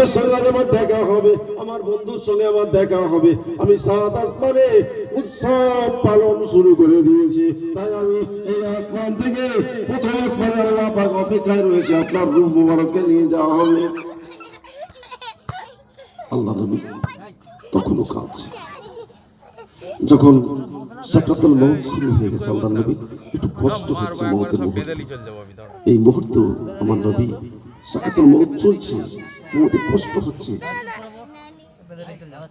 আমার দেখা হবে আমার বন্ধুর সঙ্গে আমার দেখা হবে। আমি সাত আসমানে উৎসব পালন শুরু করে দিয়েছি। তাই আমি এই আসমান থেকে প্রথম আসমানে আল্লাহ পাক অপেক্ষায় রয়েছে আপনার রূপ মুবারককে নিয়ে যাওয়া হবে। আল্লাহ নবী তখনও কাঁদছে। যখন সাকরাতুল মৌত শুরু হয়ে গেছে আল্লাহ নবী একটু কষ্ট হচ্ছে মৌতের মুহূর্তে। এই মুহূর্ত আমার নবী সাকাতুল মৌত চলছে। মৌতে কষ্ট হচ্ছে।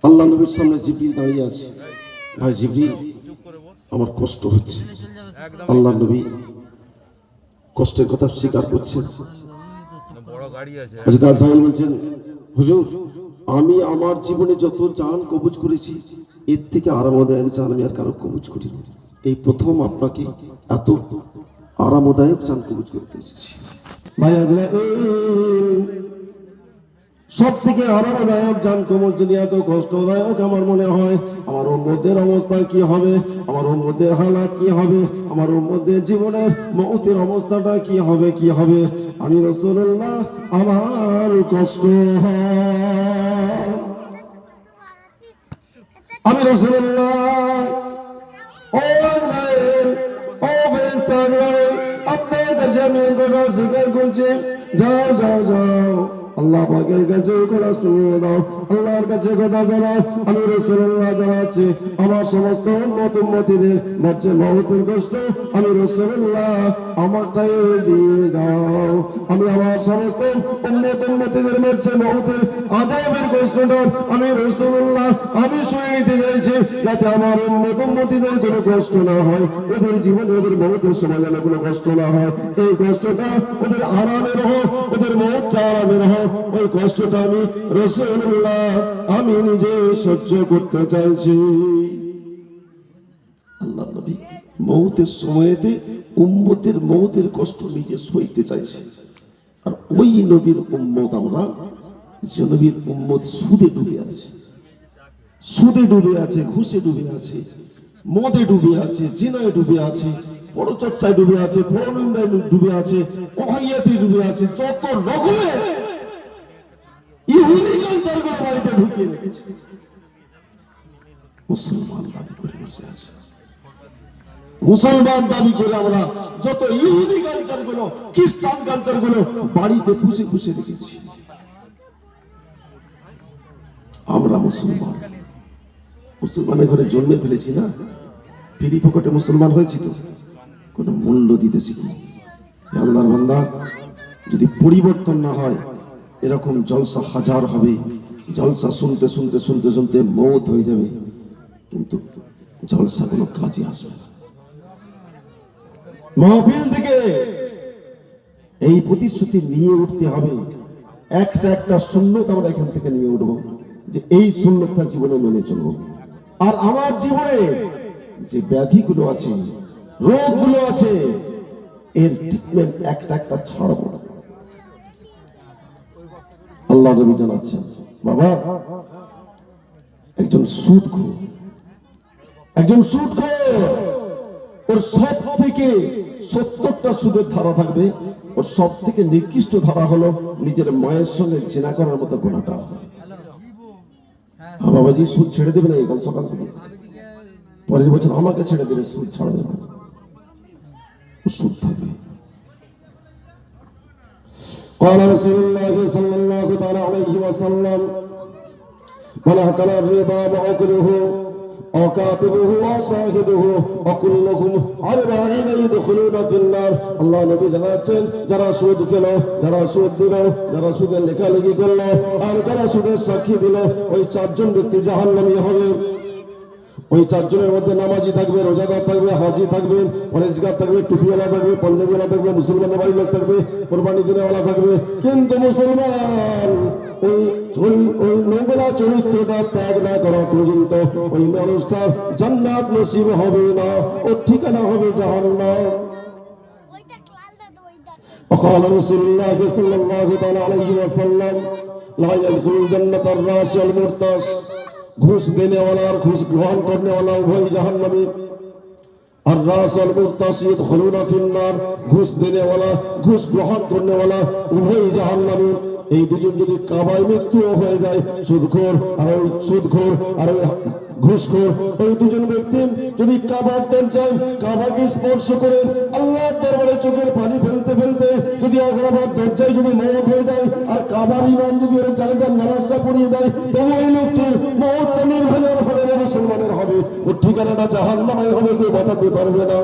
আল্লাহ নবীর সামনে জিবরিল দাঁড়িয়ে আছে। ভাই জিবরিল আমার কষ্ট হচ্ছে। আল্লাহ নবী কষ্টের কথা স্বীকার করছেন। বড় গাড়ি আছে হযরত আজরাইল বলছেন হুজুর আমি আমার জীবনে যত জান কবুজ করেছি এর থেকে আরামদায়ক জান আমি আর কারও কবুজ করিনি। এই প্রথম আপনাকে এত আরামদায়ক জান কবুজ করতে এসেছি। ভাই সব থেকে আরামদায়ক যান কবুজ যদি এত কষ্টদায়ক আমার মনে হয় আমার উম্মতের অবস্থা কি হবে? আমার উম্মতের হালাত কি হবে? আমার উম্মতের জীবনের মৌতের অবস্থাটা কি হবে? কি হবে? আমি রসুল্লাহ আমার কষ্ট আমি রসুল্লাহ ও ও ইসরায়েল, আপনার কাছে আমি স্বীকার করছি। যাও যাও যাও। আল্লাহ পাকের কাছে কথা শুনিয়ে দাও। আল্লাহর কাছে কথা জানাও। আমি রসুল্লাহ জানাচ্ছি, আমার সমস্ত উম্মত উম্মতিদের বাচ্চা মহতের কষ্ট আমি রসুল্লাহ আমাকে দিয়ে দাও। আমি আমার সমস্ত উম্মত উম্মতিদের মাঝে মহতের আজাবের কষ্টটা আমি রসুল্লাহ, আমি শুনে নিতে চাইছি যাতে আমার উম্মত উম্মতিদের কোনো কষ্ট না হয়, ওদের জীবনে ওদের মহতের সময় যেন কোনো কষ্ট না হয়। এই কষ্টটা ওদের আরামের হোক ওদের মহৎ আরামের হোক ওই কষ্টটা আমি রসুল্লাহ, আমি নিজে সহ্য করতে চাইছি। আল্লাহ নবী। মৌতের সময়েতে উম্মতের মৌতের কষ্ট নিজে সইতে চাইছে। আর ওই নবীর উম্মত আমরা, যে নবীর উম্মত সুদে ডুবে আছে। সুদে ডুবে আছে, ঘুষে ডুবে আছে, মদে ডুবে আছে, জিনায় ডুবে আছে বড় চর্চায় ডুবে আছে, পরনিন্দায় ডুবে আছে, অহাইয়াতে ডুবে আছে, যত রকমের ইহুদি কালচারগুলো ঢুকিয়ে রেখেছে। মুসলমান দাবি করে বসে আছে। মুসলমান দাবি করে আমরা যত ইহুদি কালচারগুলো, খ্রিস্টান কালচারগুলো বাড়িতে পুষে পুষে রেখেছি। আমরা মুসলমান। মুসলমানের ঘরে জন্মে ফেলেছি না? ফিরি পকেটে মুসলমান হয়েছি তো? কোনো মূল্য দিতে শিখি আল্লাহর বান্দা, যদি পরিবর্তন না হয়, এরকম জলসা হাজার হবে, জলসা শুনতে শুনতে শুনতে শুনতে মৌত হয়ে যাবে, কিন্তু জলসা কোনো কাজে আসবে না। মাহফিল থেকে এই প্রতিশ্রুতি নিয়ে উঠতে হবে। একটা একটা শূন্যত আমরা এখান থেকে নিয়ে উঠবো যে এই শূন্যতা জীবনে মেনে চলবো। আর আমার জীবনে যে ব্যাধিগুলো আছে, রোগগুলো আছে, এর ট্রিটমেন্ট একটা একটা ছাড়বো। আল্লাহ নবী জানাচ্ছেন, বাবা, একজন সুদ একজন সুদ ওর সব থেকে সত্তরটা সুদের ধারা থাকবে ওর সব থেকে নিকৃষ্ট ধারা হলো নিজের মায়ের সঙ্গে জেনা করার মতো গোনাটা হ্যাঁ বাবাজি সুদ ছেড়ে দেবে না এই কাল সকাল থেকে পরের বছর আমাকে ছেড়ে দেবে সুদ ছাড়বে না ও সুদ থাকবে قال رسول الله صلى الله تعالى عليه وسلم من أكل الربا وأكله وكاتبه وشاهده وكلهم أربعين يدخلون في النار আল্লাহ নবী জানাচ্ছেন যারা সুদ খেল যারা সুদ দিল যারা সুদের লেখালেখি করলো আর যারা সুদের সাক্ষী দিল ওই চারজন ব্যক্তি জাহান্নামী হবে ওই চারজনের মধ্যে নামাজি থাকবে রোজাদার থাকবে হাজি থাকবে পরেশগার থাকবে টুপিওয়ালা থাকবে পঞ্জাবিওয়ালা থাকবে মুসলমানের বাড়ির লোক থাকবে কোরবানি দিনেওয়ালা থাকবে কিন্তু মুসলমান ওই ওই ওই নোংরা চরিত্রটা ত্যাগ না করা পর্যন্ত ওই মানুষটার জান্নাত নসিব হবে না ওর ঠিকানা হবে জাহান্নাম ওইটা ক্লাসটা তো ওইটা وقال رسول الله صلى الله تعالى عليه وسلم لا يدخل الجنة الراش والمرتاش ঘুষ দেনেওয়ালা আর ঘুষ গ্রহণ করনেওয়ালা উভয় জাহান্নামী আর রাস অল মুরতাস يدخلون في النار ঘুষ দেনেওয়ালা ঘুষ গ্রহণ করনেওয়ালা উভয় জাহান্নামী এই দুজন যদি কাবায় মৃত্যুও হয়ে যায়, সুদখোর আর ওই সুদখোর আর ওই ঘুষখোর, ওই দুজন ব্যক্তি যদি কাবার দরজায় কাবাকে স্পর্শ করে আল্লাহ দরবারে চোখের পানি ফেলতে ফেলতে যদি আগ্রাবাদ দরজায় যদি মত হয়ে যায়, আর কাবার ইমাম যদি ওর জানাজার নামাজটা পড়িয়ে দেয়, তবু ওই লোকটির মত নির্ভেজাল হবে মুসলমানের হবে। ওর ঠিকানাটা জাহান্নামায় হবে, কেউ বাঁচাতে পারবে না।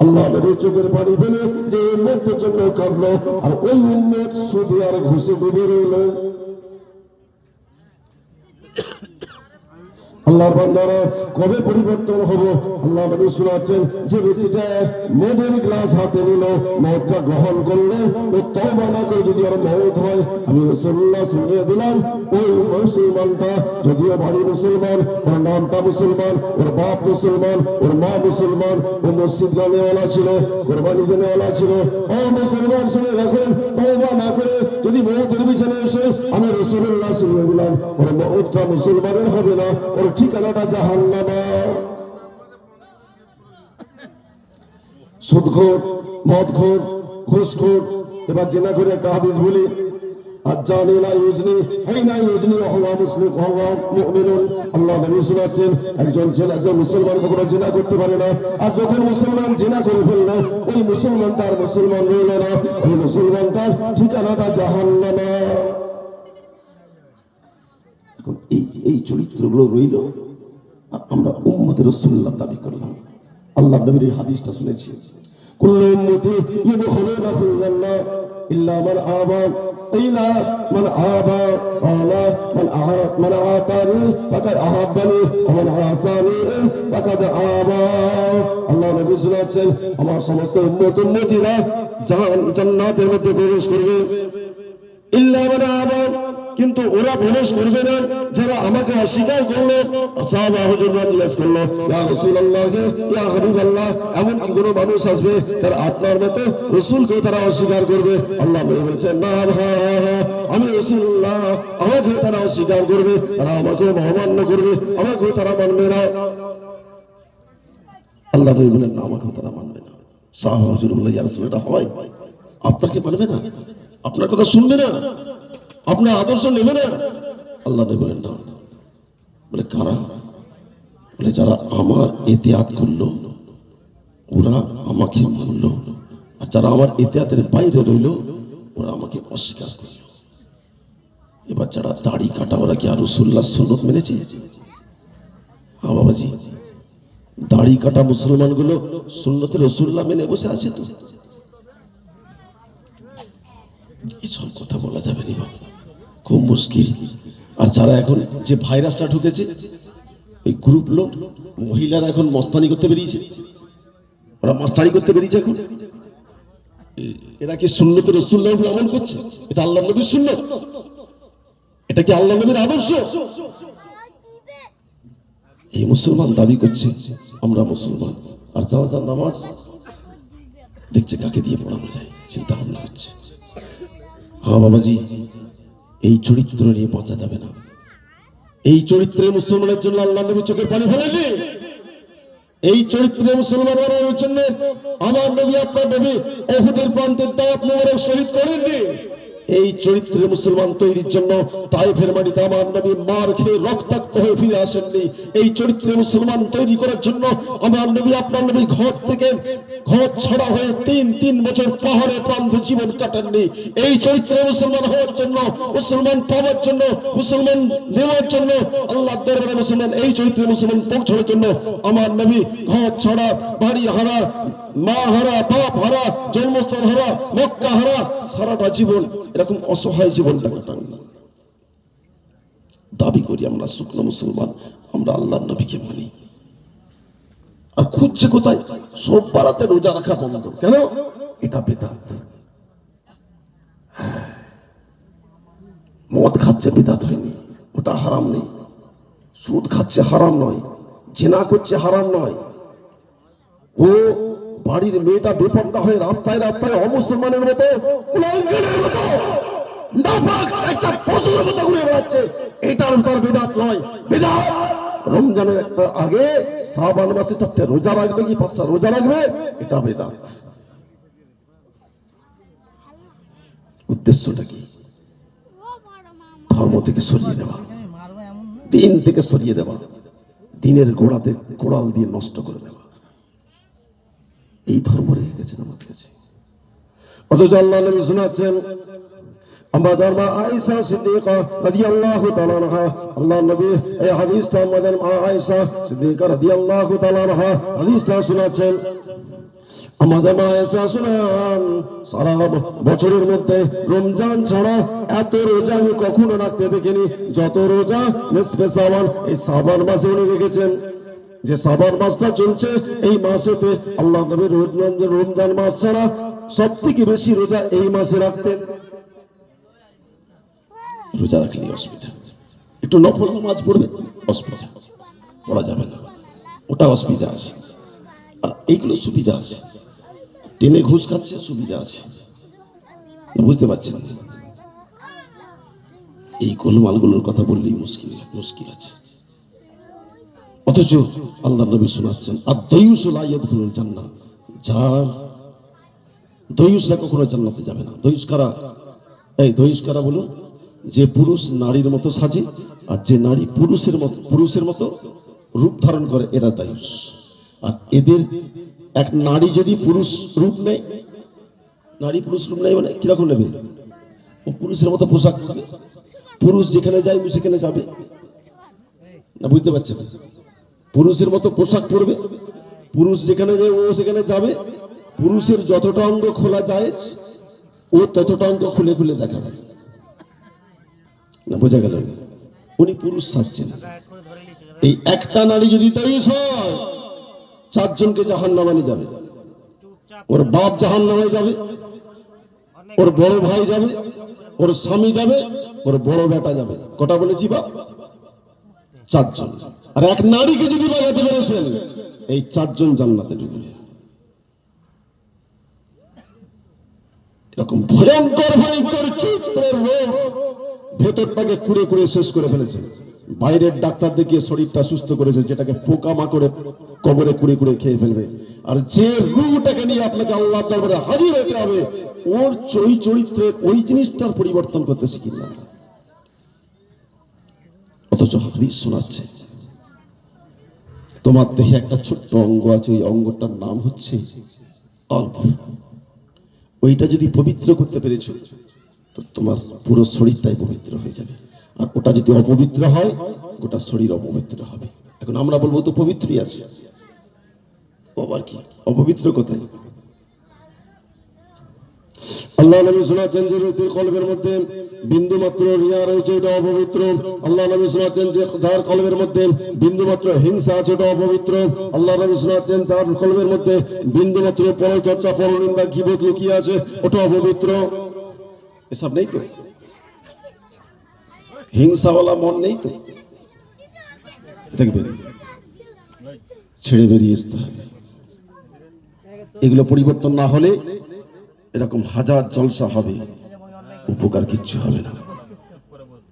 আল্লাহ নবীর চোখের পানি ফেলে যে উন্মতের জন্য কাঁদলো, আর ওই উন্মত সুদে আর ঘুষে ডুবে রইল। আল্লাহর বান্দারা কবে পরিবর্তন হব আল্লাহ নবী শোনাচ্ছেন, যে ব্যক্তিটা মদের গ্লাস হাতে নিল, মদটা গ্রহণ করলে ও তওবা না করে যদি আর মদ হয়, আমি রাসূলুল্লাহ শুনিয়ে দিলাম, ওই মুসলমানটা যদিও বাড়ি মুসলমান, ওর নামটা মুসলমান, ওর বাপ মুসলমান, ওর মা মুসলমান, ও মসজিদ গানেওয়ালা ছিল, কোরবানি গানেওয়ালা ছিল। ও মুসলমান, শুনে রাখুন, তওবা না করে যদি মৌতের বিছানে এসে আমি রসুল্লাহ শুনিয়ে দিলাম, ওর মৌতটা মুসলমানের হবে না, ওর ঠিকানাটা জাহান্নামা। সুদখোর মদখোর ঘুষখোর এবার জেনা করে একটা হাদিস বলি। আজ্জানি লা ইউজনি, হাইনা ইউজনি ওয়া মুসলিম ওয়া মুমিনুন। আল্লাহ নবী শোনাচ্ছেন, একজন ছেলে, একজন মুসলমান কখনো জিনা করতে পারে না। আর যখন মুসলমান জেনা করে ফেলল, ওই মুসলমানটা আর মুসলমান রইল না। ওই মুসলমানটার ঠিকানাটা জাহান্নামা। এই এই চরিত্রগুলো রইল আমরা উম্মতের রসুল্লাহ দাবি করলাম। আল্লাহ নবীর এই হাদিসটা শুনেছি। কুল্লু উম্মতি ইদখুলুনা ফিল ইল্লা মান আবা আবা, আলা মান আহা, মান আতানি, ফাকাদ আহাব্বানি, ওয়া মান আসানি, ফাকাদ আবা। আল্লাহ নবী শুনাচ্ছেন আমার সমস্ত উম্মত উম্মতিরা জান্নাতের মধ্যে প্রবেশ করবে। ইল্লা মান আবা কিন্তু ওরা প্রবেশ করবে না। যারা আমাকে অস্বীকার করল সাহাবা জিজ্ঞেস করল, ইয়া এমন কি কোনো মানুষ আসবে তার আপনার মতো রাসূলকে তারা অস্বীকার করবে? আল্লাহ বলেছেন, না আমি রাসূলুল্লাহ, আমাকে তারা অস্বীকার করবে, তারা আমাকে অমান্য করবে, আমাকেও তারা মানবে না। আল্লাহ নবী বলেন, না, আমাকেও তারা মানবে না। সাহাবা হুজুর বলে, ইয়া রাসূল হয়। আপনাকে মানবে না? আপনার কথা শুনবে না? আপনার আদর্শ নেবে না? আল্লাহ নবী বলেন না। বলে, কারা? বলে, যারা আমার এতেয়াত করল, ওরা আমাকে মানলো। আর যারা আমার এতেয়াতের বাইরে রইল, ওরা আমাকে অস্বীকার করল। এবার যারা দাড়ি কাটা, ওরা কি আর রসুল্লাহ সুন্নত মেনেছে? হ্যাঁ বাবাজি। দাড়ি কাটা মুসলমানগুলো সুন্নতের রসুল্লাহ মেনে বসে আছে তো। এসব কথা বলা যাবে না। খুব মুশকিল। আর যারা এখন যে ভাইরাসটা ঢুকেছে, এই গ্রুপ লোক, মহিলারা এখন মস্তানি করতে বেরিয়েছে। ওরা মাস্টারি করতে বেরিয়েছে এখন। এরা কি সুন্নতের রসুল্লাহ আমল করছে? এটা আল্লাহ নবীর সুন্নত? এটা কি আল্লাহ নবীর আদর্শ? এই মুসলমান দাবি করছে, আমরা মুসলমান। আর যার নামাজ, দেখছে কাকে দিয়ে পড়ানো যায়, চিন্তা ভাবনা হচ্ছে হ্যাঁ বাবাজি। এই চরিত্র নিয়ে বাঁচা যাবে না। এই চরিত্রে মুসলমানের জন্য আল্লাহ নবী চোখের পানি ফেলেনি এই চরিত্রে মুসলমানের জন্য আমার নবী আপনার নবী অহুদের প্রান্তের দাওয়াত মোবারক শহীদ করেননি। এই চরিত্রে মুসলমান তৈরির জন্য তাইফের মাটিতে আমার নবী মার খেয়ে রক্তাক্ত হয়ে ফিরে আসেননি। এই চরিত্রে মুসলমান তৈরি করার জন্য আমার নবী, আপনার নবী ঘর থেকে ঘর ছাড়া হয়ে তিন তিন বছর পাহাড়ে প্রান্তে জীবন কাটাননি। এই চরিত্রে মুসলমান হওয়ার জন্য, মুসলমান পাওয়ার জন্য, মুসলমান নেওয়ার জন্য আল্লাহ দরবারে মুসলমান, এই চরিত্রে মুসলমান পৌঁছানোর জন্য আমার নবী ঘর ছাড়া, বাড়ি হারা মা হারা, বাপ হারা, জন্মস্থান হারা, মক্কা হারা, সারাটা জীবন এরকম অসহায় জীবনটা কাটান। না দাবি করি আমরা শুকনো মুসলমান, আমরা আল্লাহ নবীকে মানি। আর খুঁজছে কোথায়? সব পাড়াতে রোজা রাখা বন্ধ। কেন? এটা বেদাত। মদ খাচ্ছে বেদাত হয়নি, ওটা হারাম নেই। সুদ খাচ্ছে হারাম নয়, জেনা করছে হারাম নয়। ও বাড়ির মেয়েটা বেপর্দা হয়ে রাস্তায় রাস্তায় অমুসলমানের মতো একটা পশুর মতো ঘুরে বেড়াচ্ছে। বিদাত নয়। বিদাত রমজানের একটা আগে শ্রাবণ মাসে চারটে রোজা রাখবে কি, পাঁচটা রোজা রাখবে? এটা বেদাত। উদ্দেশ্যটা কি? ধর্ম থেকে সরিয়ে দেওয়া দিন থেকে সরিয়ে দেওয়া। দিনের গোড়াতে কোড়াল দিয়ে নষ্ট করে দেওয়া। এই ধর্ম রেখে গেছেন আমাদের কাছে। অথচ আল্লাহ নবী শোনাচ্ছেন সিদ্দিকা আল্লাহ এই হাদিসটা আয়েশা সিদ্দিকা হাদিসটা শোনাচ্ছেন। আমাদের সারা বছরের মধ্যে রমজান ছাড়া এত রোজা আমি কখনো রাখতে দেখিনি। যত রোজা নিসফে সাবান এই সাবান মাসে উনি রেখেছেন। যে সাবান মাসটা চলছে, এই মাসেতে আল্লাহ নবী রমজান রমজান মাস ছাড়া সব থেকে বেশি রোজা এই মাসে রাখতেন। রোজা রাখলে অসুবিধা। একটু নফল নামাজ পড়বে, অসুবিধা। পড়া যাবে না। ওটা অসুবিধা আছে। আর এইগুলো সুবিধা আছে। টেনে ঘুষ খাচ্ছে, সুবিধা আছে। বুঝতে পারছেন? এই গোলমালগুলোর কথা বললেই মুশকিল মুশকিল আছে। অথচ আল্লাহ নবী শোনাচ্ছেন আর দয়ুসুল আয়াতগুলোর জান্নাত যার দয়ুসরা কখনো জান্নাতে যাবে না। দয়ুস কারা? এই দয়ুস কারা বলুন? যে পুরুষ নারীর মতো সাজে আর যে নারী পুরুষের মতো পুরুষের মতো রূপ ধারণ করে, এরা দায়ুস। আর এদের এক নারী যদি পুরুষ রূপ নেয়, নারী পুরুষ রূপ নেয় মানে কীরকম নেবে? ও পুরুষের মতো পোশাক পুরুষ যেখানে যায় সেখানে যাবে। না, বুঝতে পারছেন? পুরুষের মতো পোশাক পরবে। পুরুষ যেখানে যায়, ও সেখানে যাবে। পুরুষের যতটা অঙ্গ খোলা যায়, ও ততটা অঙ্গ খুলে খুলে দেখাবে। না, বোঝা গেল? উনি পুরুষ সাজছেন। এই একটা নারী যদি তাই হয়, চারজনকে জাহান নামানি যাবে। ওর বাপ জাহান নামায় যাবে। ওর বড় ভাই যাবে। ওর স্বামী যাবে। ওর বড় বেটা যাবে। কটা বলেছি বাপ? চারজন। আর এক নারীকে যদি বাজাতে পেরেছেন এই চারজন জান্নাতে ঢুকবে এরকম ভয়ঙ্কর ভয়ঙ্কর চিত্রের লোক ভেতরটাকে কুড়ে কুড়ে শেষ করে ফেলেছে। বাইরের ডাক্তার দেখিয়ে শরীরটা সুস্থ করেছে, যেটাকে পোকা মাকড়ে কবরে কুড়ে কুড়ে খেয়ে ফেলবে। আর যে রুহটাকে নিয়ে আপনাকে আল্লাহ দরবারে হাজির হতে হবে, ওর চই চরিত্রে ওই জিনিসটার পরিবর্তন করতে শিখি না। অথচ হাদিস শোনাচ্ছে তোমার দেহে একটা ছোট্ট অঙ্গ আছে, ওই অঙ্গটার নাম হচ্ছে কল্প ওইটা যদি পবিত্র করতে পেরেছ, তো তোমার পুরো শরীরটাই পবিত্র হয়ে যাবে। আর ওটা যদি অপবিত্র হয়, গোটা শরীর অপবিত্র হবে। এখন আমরা বলব, তো পবিত্রই আছে। আবার কি? অপবিত্র কোথায়? আল্লাহ নবী শোনাচ্ছেন যে ব্যক্তির মধ্যে বিন্দু মাত্র রিয়া রয়েছে, এটা অপবিত্র। আল্লাহ নবী শোনাচ্ছেন যে যার কলবের মধ্যে বিন্দু মাত্র হিংসা আছে, এটা অপবিত্র। আল্লাহ নবী শোনাচ্ছেন যার কলবের মধ্যে বিন্দু মাত্র পরচর্চা, পরনিন্দা, গিবত লুকিয়ে আছে, ওটা অপবিত্র। এসব নেই তো? হিংসাওয়ালা মন নেই তো? দেখবেন, ছেড়ে বেরিয়ে আসতে হবে। এগুলো পরিবর্তন না হলে এরকম হাজার জলসা হবে। উপকার কিচ্ছু হবে না।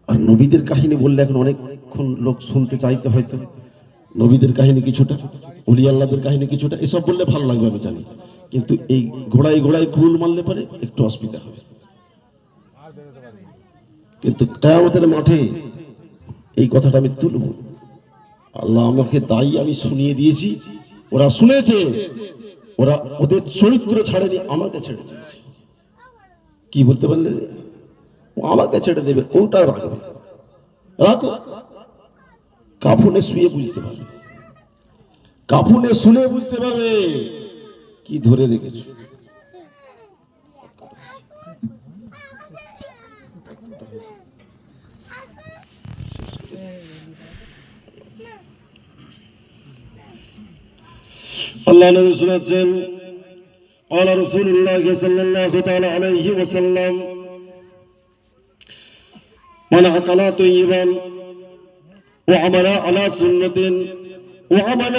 আর নবীদের কাহিনী বললে এখন অনেকক্ষণ লোক শুনতে চাইতে হয়তো। নবীদের কাহিনী কিছুটা অলি আল্লাহদের কাহিনী কিছুটা, এসব বললে ভালো লাগবে আমি জানি। কিন্তু এই ঘোড়ায় ঘোড়ায় কুল মারলে পারে একটু অসুবিধা হবে। কিন্তু কেয়ামতের মাঠে এই কথাটা আমি তুলব। আল্লাহ আমাকে তাই আমি শুনিয়ে দিয়েছি। ওরা শুনেছে, ওরা ওদের চরিত্র ছাড়েনি, আমাকে ছেড়ে দিয়েছে। কি বলতে পারলে? আমাকে ছেড়ে দেবে, ওটা রাখবে। রাখো। কাফনে শুয়ে বুঝতে পারবে। কাফনে শুনে বুঝতে পারবে কি ধরে রেখেছো। আল্লাহ নবী শুনাচ্ছেন আল্লাহ রসুল্লাহ সাল্লাহ আলাইহি ওসাল্লাম تعالى عليه وسلم من أكل طيبا وعمل على سنة وعمل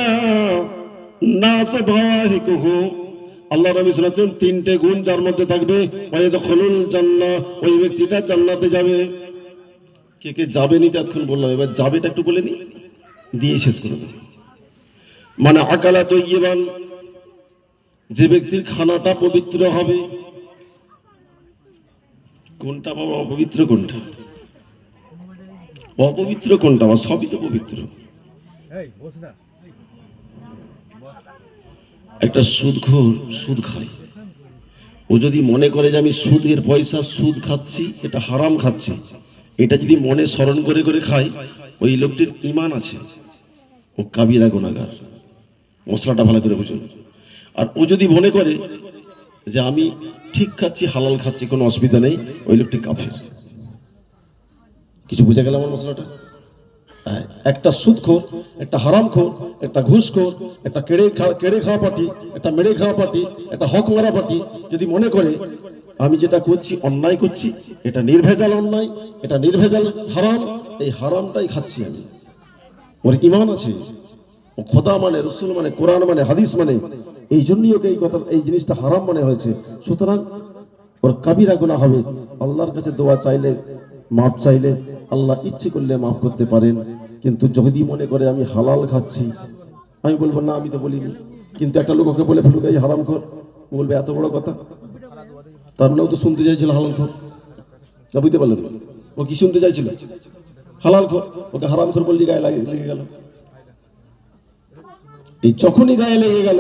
নাস ভাহিকুহু আল্লাহ নবী শোনাচ্ছেন তিনটে গুণ যার মধ্যে থাকবে ওয়াইদখুলুল জান্নাহ ওই ব্যক্তিটা জান্নাতে যাবে কে কে যাবে নি তখন বললাম এবার যাবেটা একটু বলে নি দিয়ে শেষ করে দেবো মানে আকালা তৈবান যে ব্যক্তির খানাটা পবিত্র হবে কোনটা বাবা অপবিত্র কোনটা অপবিত্র কোনটা? বা সবই তো পবিত্র। একটা সুদখোর সুদ খায়। ও যদি মনে করে যে আমি সুদের পয়সা সুদ খাচ্ছি এটা হারাম খাচ্ছি এটা যদি মনে স্মরণ করে করে খায় ওই লোকটির ইমান আছে। ও কাবিরা গুণাগার মশলাটা ভালো করে বুঝুন। আর ও যদি মনে করে যে আমি ঠিক খাচ্ছি হালাল খাচ্ছি কোনো অসুবিধা নেই ওই লোকটি কাফের। কিছু বুঝে গেল আমার মশলাটা? হ্যাঁ, একটা সুদখোর একটা হারামখোর একটা ঘুষখোর একটা কেড়ে খা- কেড়ে খাওয়া পার্টি একটা মেরে খাওয়া পার্টি একটা হক মারা পার্টি যদি মনে করে আমি যেটা করছি অন্যায় করছি এটা নির্ভেজাল অন্যায় এটা নির্ভেজাল হারাম এই হারামটাই খাচ্ছি আমি। ওর ইমান আছে। ও খোদা মানে রসুল মানে কোরআন মানে হাদিস মানে এই জন্যই ওকে এই কথা এই জিনিসটা হারাম মনে হয়েছে। সুতরাং ওর কাবিরা গুণা হবে। আল্লাহর কাছে দোয়া চাইলে মাপ চাইলে আল্লাহ ইচ্ছে করলে মাফ করতে পারেন, কিন্তু যদি মনে করে আমি হালাল খাচ্ছি, আমি বলব, না, আমি তো বলিনি। কিন্তু একটা লোক ওকে বলে ফেলুক এই হারাম ও বলবে, এত বড় কথা? তার নাও তো শুনতে চাইছিল হালাল খোর। তা বুঝতে পারলেন? ও কি শুনতে চাইছিল? হালাল খোর? ওকে হারাম খর বললি গায়ে লাগে, লেগে গেল। এই যখনই গায়ে লেগে গেল,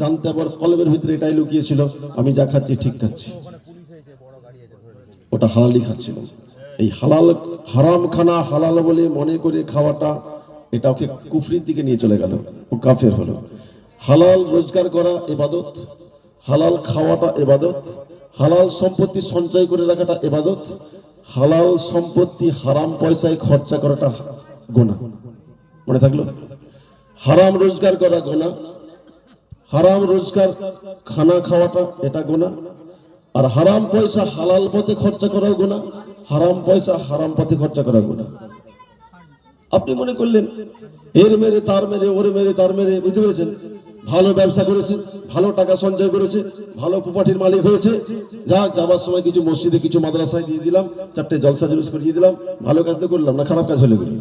জানতে আবার কলমের ভিতরে এটাই লুকিয়েছিল, আমি যা খাচ্ছি, ঠিক খাচ্ছি। ওটা হালালই খাচ্ছিল। এই হালাল হারাম খানা হালাল বলে মনে করে খাওয়াটা এটা ওকে কুফরির দিকে নিয়ে চলে গেল ও কাফের হলো। হালাল রোজগার করা এবাদত, হালাল খাওয়াটা এবাদত, হালাল সম্পত্তি সঞ্চয় করে রাখাটা এবাদত, হালাল সম্পত্তি হারাম পয়সায় খরচা করাটা গোনা। মনে থাকল? হারাম রোজগার করা গোনা, হারাম রোজগার খানা খাওয়াটা এটা গোনা, আর হারাম পয়সা হালাল পথে খরচা করাও গোনা হারাম পয়সা, হারাম পথে খরচা করা গোনা আপনি মনে করলেন, এর মেরে, তার মেরে, ওর মেরে, তার মেরে, বুঝতে পেরেছেন? ভালো ব্যবসা করেছে, ভালো টাকা সঞ্চয় করেছে, ভালো প্রপার্টির মালিক হয়েছে। যাক, যাবার সময় কিছু মসজিদে কিছু মাদ্রাসায় দিয়ে দিলাম, চারটে জলসা জুলুস করিয়ে দিলাম, ভালো কাজ তো করলাম না, খারাপ কাজ হলে গেল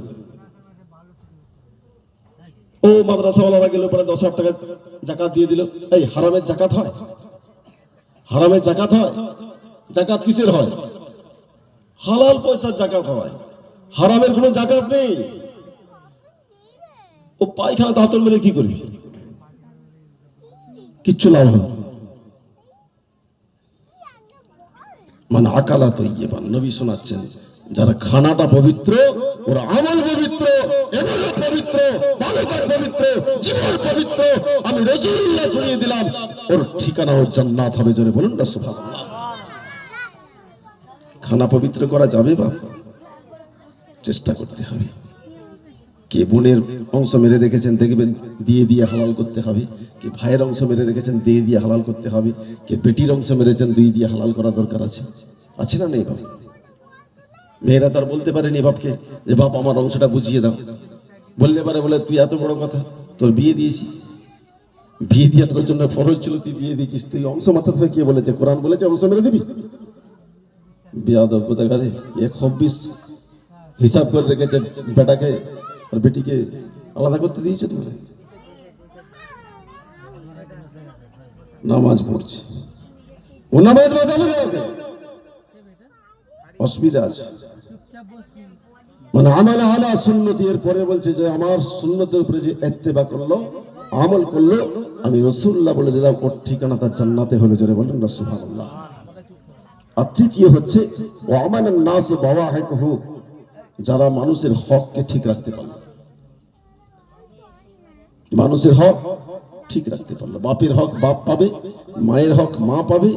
ও মাদ্রাসাওয়ালারা গেল পরে দশ হাজার টাকা জাকাত দিয়ে দিল। এই, হারামের জাকাত হয়? হারামের জাকাত হয়? জাকাত কিসের হয়? হালাল পয়সার জাকাত হয়। হারামের কোনো জাকাত নেই। ও পায়খানা দাঁতন মেরে কি করবি? কিচ্ছু লাভ হবে মানে আকালা তো ইয়ে পান নবী শোনাচ্ছেন, যারা খানাটা পবিত্র, ওর আমল পবিত্র পবিত্র, বালকার পবিত্র, জীবন পবিত্র, আমি রসুল্লাহ শুনিয়ে দিলাম, ওর ঠিকানা ওর জান্নাত হবে জোরে বলুন না সুবহানাল্লাহ। খানা পবিত্র করা যাবে বাপ? চেষ্টা করতে হবে। কে বোনের অংশ মেরে রেখেছেন দেখবেন দিয়ে দিয়ে হালাল করতে হবে। কে ভাইয়ের অংশ মেরে রেখেছেন দিয়ে দিয়ে হালাল করতে হবে। কে বেটির অংশ মেরেছেন দুই দিয়ে হালাল করা দরকার আছে। আছে না নেই বাপ? মেয়েরা তো আর বলতে পারেনি বাপকে যে, বাপ, আমার অংশটা বুঝিয়ে দাও। বললে পারে বলে, তুই এত বড় কথা, তোর বিয়ে দিয়েছি। বিয়ে দিয়ে তোর জন্য ফরজ ছিল, তুই বিয়ে দিয়েছিস। তুই অংশ মাথা থেকে কে বলেছে? কোরআন বলেছে অংশ মেরে দিবি? বেয়াদব কোথাকারে এক হব্বিস হিসাব করে রেখেছে বেটাকে আর বেটিকে আলাদা করতে দিয়েছে তুমি নামাজ পড়ছে। ও নামাজ অসুবিধা আছে। মানে আমল আলা সুন্নতি এর পরে বলছে যে আমার সুন্নতের উপরে যে এত্তেবা করল, আমল করল, আমি রসুল্লাহ বলে দিলাম, ওর ঠিকানা তার জান্নাতে হলো, জোরে বললেন রসুল্লাহ আর তৃতীয় হচ্ছে যারা মানুষের হককে ঠিক রাখতে পারল। মানুষের হক ঠিক রাখতে পারল। বাপের হক বাপ পাবে, মায়ের হক মা পাবে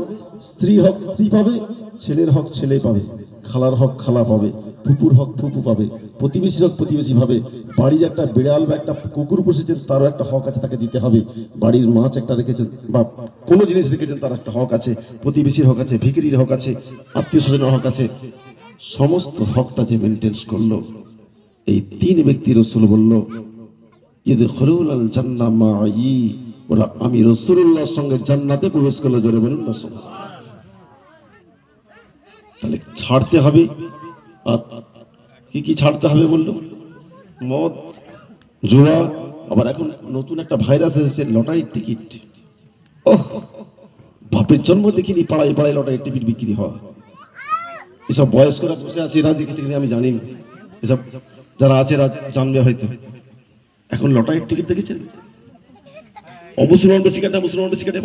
স্ত্রী হক স্ত্রী পাবে, ছেলের হক ছেলে পাবে, খালার হক খালা পাবে। ফুপুর হক ফুপু পাবে। প্রতিবেশীর হক প্রতিবেশী পাবে বাড়ির একটা বিড়াল বা একটা কুকুর পুষেছেন, তারও একটা হক আছে তাকে দিতে হবে। বাড়ির মাছ একটা রেখেছেন, বা কোনো জিনিস রেখেছেন, তার একটা হক আছে। প্রতিবেশীর হক আছে ভিকিরির হক আছে আত্মীয় স্বজনের হক আছে। সমস্ত হকটা যে মেনটেন্স করল, এই তিন ব্যক্তি রসুল বলল ইদখুলুল আল জান্নাহ মা'i ওরা আমি রাসূলুল্লাহর সঙ্গে জান্নাতে প্রবেশ করলে, জোরে বলুন তাহলে ছাড়তে হবে। কি কি ছাড়তে হবে বলল? মদ, জুয়া, আবার এখন নতুন একটা ভাইরাস এসেছে লটারির টিকিট। ওহ, বাপের জন্ম দেখিনি, পাড়ায় পাড়ায় লটারির টিকিট বিক্রি হয়। এসব বয়স্করা বসে আছে, এরা দেখেছে কিনা আমি জানি না। এসব যারা আছে, এরা জানবে হয়তো। এখন লটারির টিকিট দেখেছেন? অমুসলমান বেশি কাটে মুসলমান বেশি কাটে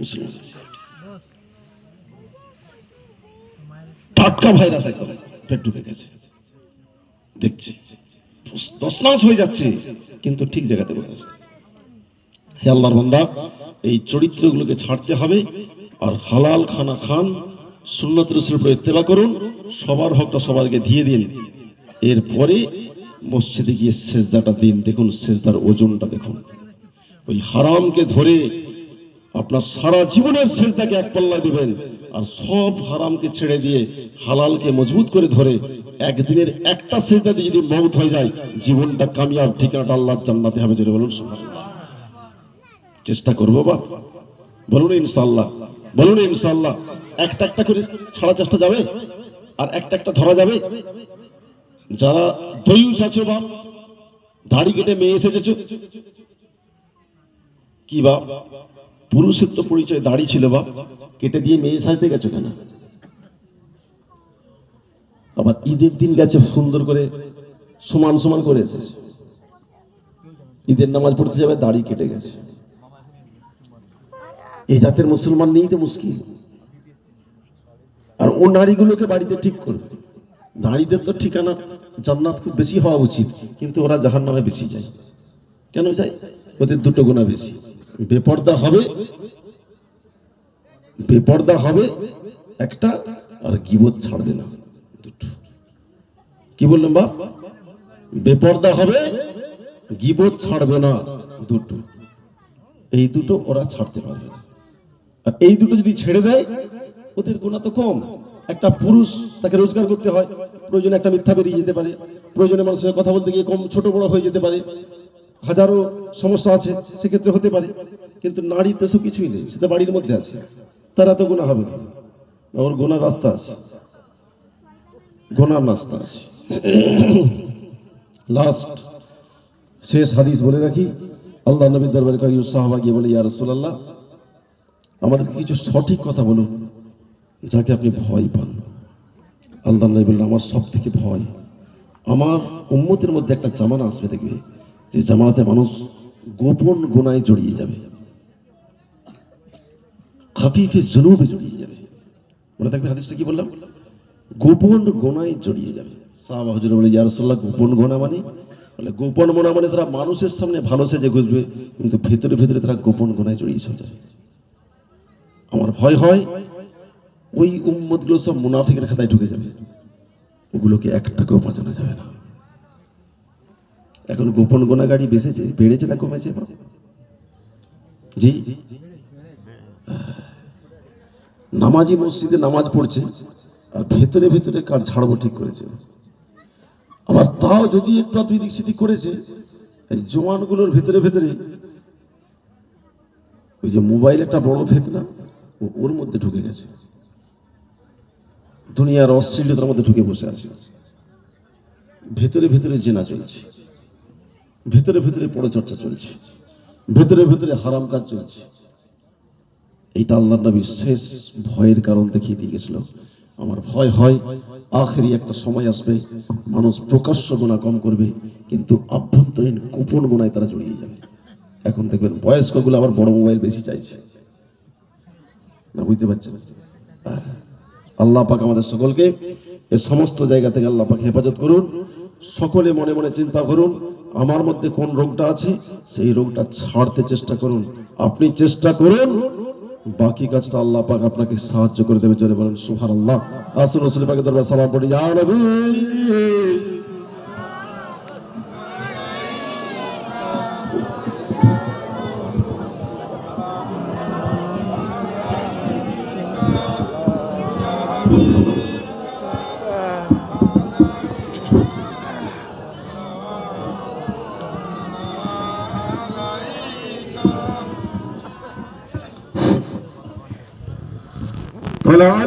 মুসলমান বেশি কাটে। টাটকা ভাইরাস একদম, পেট ঢুকে গেছে। দেখছি মাস হয়ে যাচ্ছে, কিন্তু ঠিক জায়গাতে বলে আছে। হে আল্লাহর বান্দা, এই চরিত্রগুলোকে ছাড়তে হবে আর হালাল খানা খান সুন্নত উপর ইত্তেবা করুন, সবার হকটা সবারকে দিয়ে দিন। এরপরে মসজিদে গিয়ে সেজদাটা দিন, দেখুন সেজদার ওজনটা দেখুন। ওই হারামকে ধরে আপনার সারা জীবনের সেজদাকে এক পাল্লায় দিবেন আর সব হারামকে ছেড়ে দিয়ে হালালকে মজবুত করে ধরে একদিনের একটা দিয়ে যদি মৌত হয়ে যায়, জীবনটা কামিয়াব, ঠিকানাটা আল্লাহ জান্নাতে হবে যদি বলুন চেষ্টা করব বা বলুন ইনশাল্লাহ বলুন ইনশাল্লাহ একটা একটা করে ছাড়া চেষ্টা যাবে আর একটা একটা ধরা যাবে। যারা দয়ুস আছো বাপ, দাড়ি কেটে মেয়ে এসেছ। কি বাপ? পুরুষের তো পরিচয় দাড়ি ছিল বাপ, কেটে দিয়ে মেয়ে সাজতে গেছো কেন? আবার ঈদের দিন গেছে, সুন্দর করে সমান সমান করে এসেছে। ঈদের নামাজ পড়তে যাবে, দাড়ি কেটে গেছে। এই জাতের মুসলমান নেই তো মুশকিল। আর ও নারীগুলোকে বাড়িতে ঠিক করবে নারীদের তো ঠিকানা জান্নাত খুব বেশি হওয়া উচিত, কিন্তু ওরা জাহান নামে বেশি যায়। কেন যায়? ওদের দুটো গুণা বেশি। বেপর্দা হবে বেপর্দা হবে একটা, আর গিবত ছাড়বে না। দুটো। কি বললাম বাপ? বেপর্দা হবে, গিবত ছাড়বে না, দুটো। এই দুটো ওরা ছাড়তে পারবে না। আর এই দুটো যদি ছেড়ে দেয়, ওদের গুণা তো কম। একটা পুরুষ তাকে রোজগার করতে হয়, প্রয়োজনে একটা মিথ্যা বেরিয়ে যেতে পারে, প্রয়োজনে মানুষের কথা বলতে গিয়ে কম, ছোট বড় হয়ে যেতে পারে। হাজারো সমস্যা আছে, সেক্ষেত্রে হতে পারে। কিন্তু নারী তো সব কিছুই নেই সেটা বাড়ির মধ্যে আছে। তারা তো গুণা হবে না ওর গোনার রাস্তা আছে। গোনার রাস্তা আছে। লাস্ট শেষ হাদিস বলে রাখি, আল্লাহ নবীর দরবারে কয়েকজন সাহাবা গিয়ে বলে, ইয়া রাসূলুল্লাহ আমাদের কিছু সঠিক কথা বলুন যাকে আপনি ভয় পান। আল্লাহ নবী বললেন, আমার সব থেকে ভয়, আমার উম্মতের মধ্যে একটা জামানা আসবে দেখবে যে জামানাতে মানুষ গোপন গোনায় জড়িয়ে যাবে। খাফিফে জনুবে জড়িয়ে যাবে। মনে থাকবে হাদিসটা কি বললাম? গোপন গোনায় জড়িয়ে যাবে। সাহাবা হুজুর বলে, ইয়া রাসূলুল্লাহ, গোপন গোনা মানে? বলে, গোপন গোনা মানে তারা মানুষের সামনে ভালো সেজে ঘুষবে কিন্তু ভেতরে ভেতরে তারা গোপন গোনায় জড়িয়ে চলে যাবে আমার ভয় হয়, ওই উম্মতগুলো সব মুনাফিকের খাতায় ঢুকে যাবে। ওগুলোকে একটাকেও বাঁচানো যাবে না। এখন গোপন গোনাগাড়ি বেড়েছে বেড়েছে না কমেছে? জি? নামাজি মসজিদে নামাজ পড়ছে, আর ভেতরে ভেতরে কাজ ঝাড়বো ঠিক করেছে। আবার তাও যদি একটু আধটু এদিক সেদিক করেছে জোয়ানগুলোর ভেতরে ভেতরে, ওই যে মোবাইল একটা বড় ফেতনা ওর মধ্যে ঢুকে গেছে। দুনিয়ার অশ্লীলতার মধ্যে ঢুকে বসে আছে। ভেতরে ভেতরে জেনা চলছে। ভেতরে ভেতরে পরচর্চা চলছে। ভেতরে ভেতরে হারাম কাজ চলছে। এইটা আল্লাহ নবী শেষ ভয়ের কারণ দেখিয়ে দিয়ে গেছিল। আমার ভয় হয়, আখেরি একটা সময় আসবে, মানুষ প্রকাশ্য গুণা কম করবে, কিন্তু আভ্যন্তরীণ গোপন গুণায় তারা জড়িয়ে যাবে। এখন দেখবেন বয়স্কগুলো আবার বড় মোবাইল বেশি চাইছে। না, বুঝতে পারছেন? আল্লাহ পাক আমাদের সকলকে এ সমস্ত জায়গা থেকে আল্লাহ পাক হেফাজত করুন। সকলে মনে মনে চিন্তা করুন। আমার মধ্যে কোন রোগটা আছে, সেই রোগটা ছাড়তে চেষ্টা করুন। আপনি চেষ্টা করুন, বাকি কাজটা আল্লাহ পাক আপনাকে সাহায্য করে দেবে, জোরে বলেন, সুবহানাল্লাহ। আসুন রসুল পাকে দরবার সালাম পড়ি, ইয়া নবী! طلع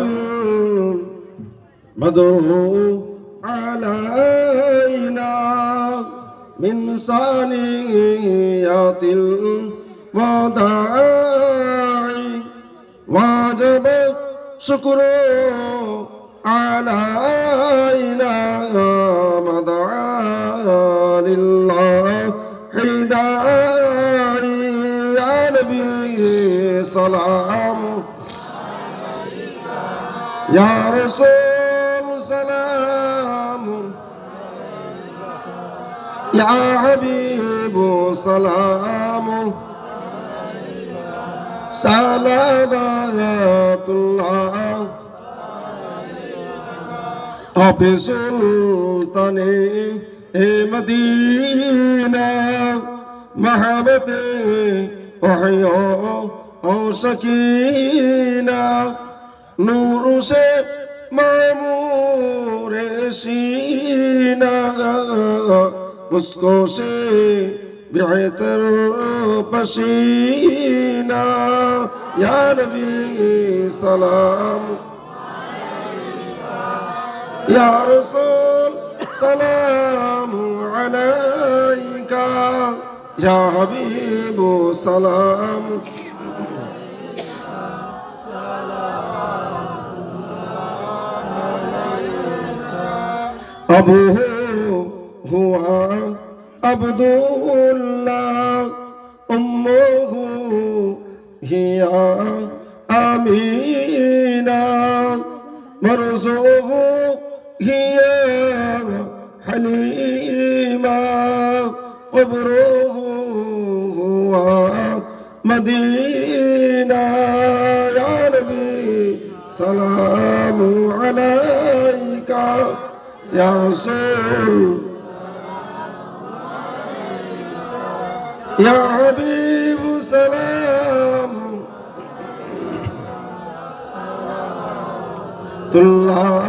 البدر علينا من ثنيات الوداع وجب شكر علينا مدعا لله حداي يا نبي سلام يا رسول سلام يا حبيب سلام سلامات الله أبي سلطاني مدينة محبتي وحياة سكينة نور سے معمور سینہ اس کو سے بہتر پسینہ یا نبی سلام یا رسول سلام علیکہ یا حبیب سلام أبوه هو عبد الله. أمه هي أمينة. مرزوه هي حليمة. قبره هو مدينة. يا نبي سلام عليك. يا رسول يا حبيب سلام الله